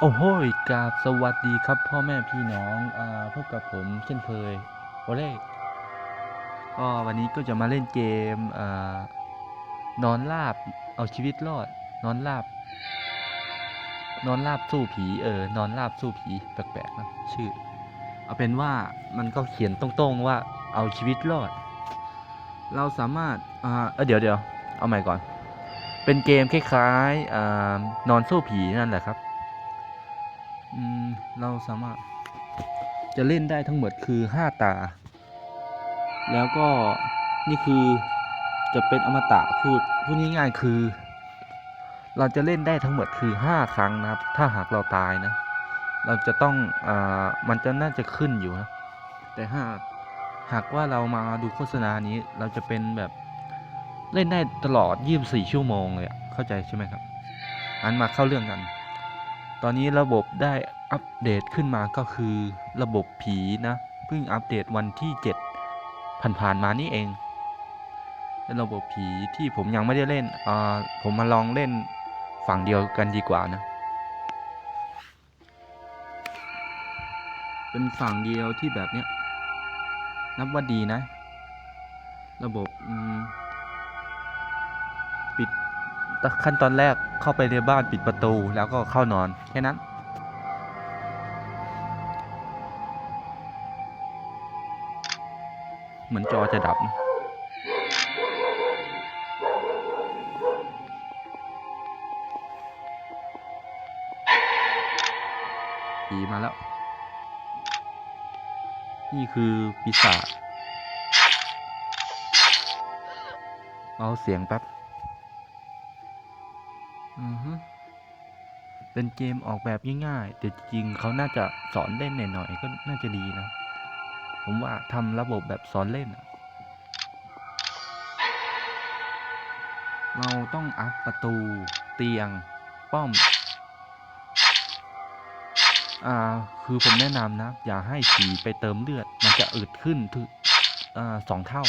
โอ้โหกราบสวัสดีครับพ่อแม่พี่น้องอพบกับผมเช่นเคยโอเล่ก็วันนี้ก็จะมาเล่นเกมอนอนลาบเอาชีวิตรอด นอนลาบ นอนลาบสู้ผีเออนอนลาบสู้ผีแปลกๆนะชื่อ เอาเป็นว่ามันก็เขียนตรงๆว่าเอาชีวิตรอด เราสามารถอ่าเออเดี๋ยวเดี๋ยวเอาใหม่ก่อน เป็นเกมคล้ายๆอนอนสู้ผีนั่นแหละครับ เราสามารถจะเล่นได้ทั้งหมดคือ 5 ตา แล้วก็นี่คือจะเป็นอมตะพูดพูดง่ายๆคือ เราจะเล่นได้ทั้งหมดคือ 5 ครั้งนะครับ ถ้าหากเราตายนะ เราจะต้องอ่ามันจะน่าจะขึ้นอยู่นะ แต่หากหากว่าเรามาดูโฆษณานี้เราจะเป็นแบบเล่นได้ตลอด 24 ชั่วโมงเลยเข้าใจใช่ไหมครับ อันมาเข้าเรื่องกัน ตอนนี้ระบบได้ อัปเดตขึ้นมาก็คือระบบผีนะ เพิ่งอัปเดตวันที่ 7 ผ่านๆมานี่เองเป็นระบบผีที่ผมยังไม่ได้เล่นอ่าผมมาลองเล่นฝั่งเดียวกันดีกว่านะ เป็นฝั่งเดียวที่แบบเนี้ย นับว่าดีนะ ระบบปิดขั้นตอนแรกเข้าไปในบ้านปิดประตูแล้วก็เข้านอน แค่นั้น เหมือนจอจะดับนะผีมาแล้ว นี่คือปีศาจเอาเสียงแป๊บ อือฮึเป็นเกมออกแบบง่ายๆ แต่จริงๆเขาน่าจะสอนเล่นหน่อยๆ ก็น่าจะดีนะ ผมว่าทำระบบแบบสอนเล่น เราต้องอัพประตูเตียงป้อม อ่า คือผมแนะนำนะ อย่าให้ผีไปเติมเลือด มันจะอึดขึ้นถึงอ่าสองเท่า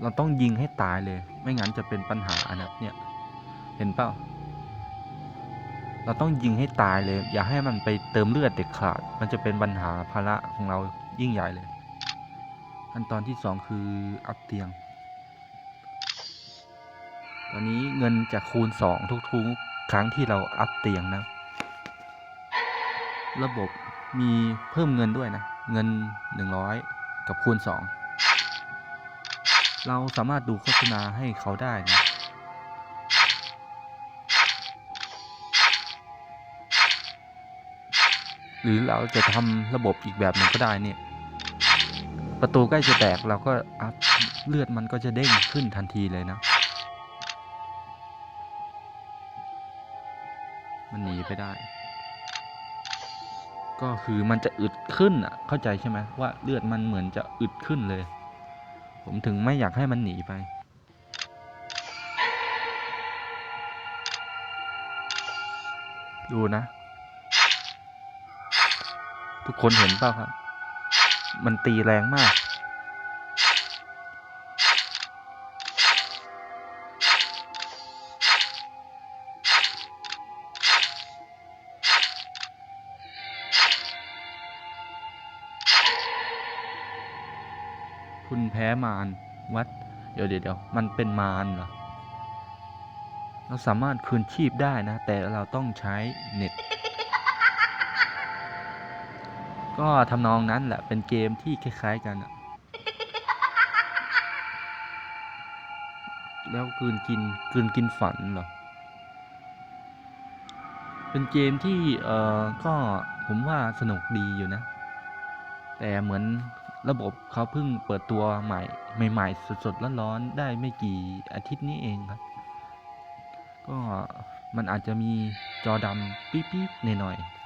เราต้องยิงให้ตายเลย ไม่งั้นจะเป็นปัญหาอันะเนี่ย เห็นเปล่า เราต้องยิงให้ตายเลย อย่าให้มันไปเติมเลือดเด็ดขาด มันจะเป็นปัญหาภาระของเรายิ่งใหญ่เลย ขั้นตอนที่สองคืออัพเตียง ตอนนี้เงินจะคูณสองทุกๆครั้งที่เราอัพเตียงนะ ระบบมีเพิ่มเงินด้วยนะ เงิน100กับคูณ2เราสามารถดูโฆษณาให้เขาได้นะ หรือเราจะทำระบบอีกแบบหนึ่งก็ได้เนี่ย ประตูใกล้จะแตกเราก็อัพเลือดมันก็จะเด้งขึ้นทันทีเลยนะ มันหนีไปได้ ก็คือมันจะอึดขึ้นอะ เข้าใจใช่ไหมว่าเลือดมันเหมือนจะอึดขึ้นเลย ผมถึงไม่อยากให้มันหนีไปดูนะ ทุกคนเห็นเปล่าครับ มันตีแรงมาก คุณแพ้มารวัดเดี๋ยวเดี๋ยวเดี๋ยวมันเป็นมารเหรอ เราสามารถคืนชีพได้นะ แต่เราต้องใช้เน็ต ก็ทำนองนั้นแหละเป็นเกมที่คล้ายๆกันอะแล้วกืนกินกืนกินฝันเหรอ เป็นเกมที่เอ่อก็ผมว่าสนุกดีอยู่นะ แต่เหมือนระบบเขาเพิ่งเปิดตัวใหม่ ใหม่ๆสดๆร้อนๆได้ไม่กี่อาทิตย์นี้เองครับ ก็มันอาจจะมีจอดำปิ๊บๆหน่อยๆ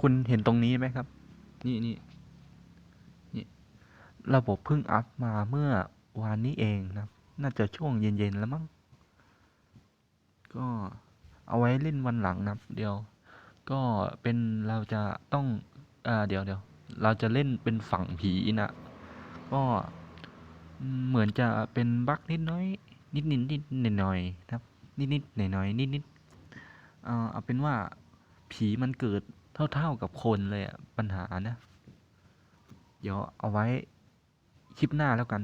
คุณเห็นตรงนี้ไหมครับ นี่นี่นี่ระบบเพิ่งอัพมาเมื่อวานนี้เองนะน่าจะช่วงเย็นๆแล้วมั้งก็เอาไว้เล่นวันหลังนับเดี๋ยว ก็เป็นเราจะต้องอ่าเดี๋ยวเดี๋ยวเราจะเล่นเป็นฝั่งผีนะก็เหมือนจะเป็นบั๊กนิดน้อย นิดนิดนิดหน่อยหน่อยๆนะครับนิดนิดหน่อยหน่อยนิดนิดเอาเป็นว่าผีมันเกิด เท่าๆกับคนเลยอะปัญหานะ เดี๋ยวเอาไว้คลิปหน้าแล้วกัน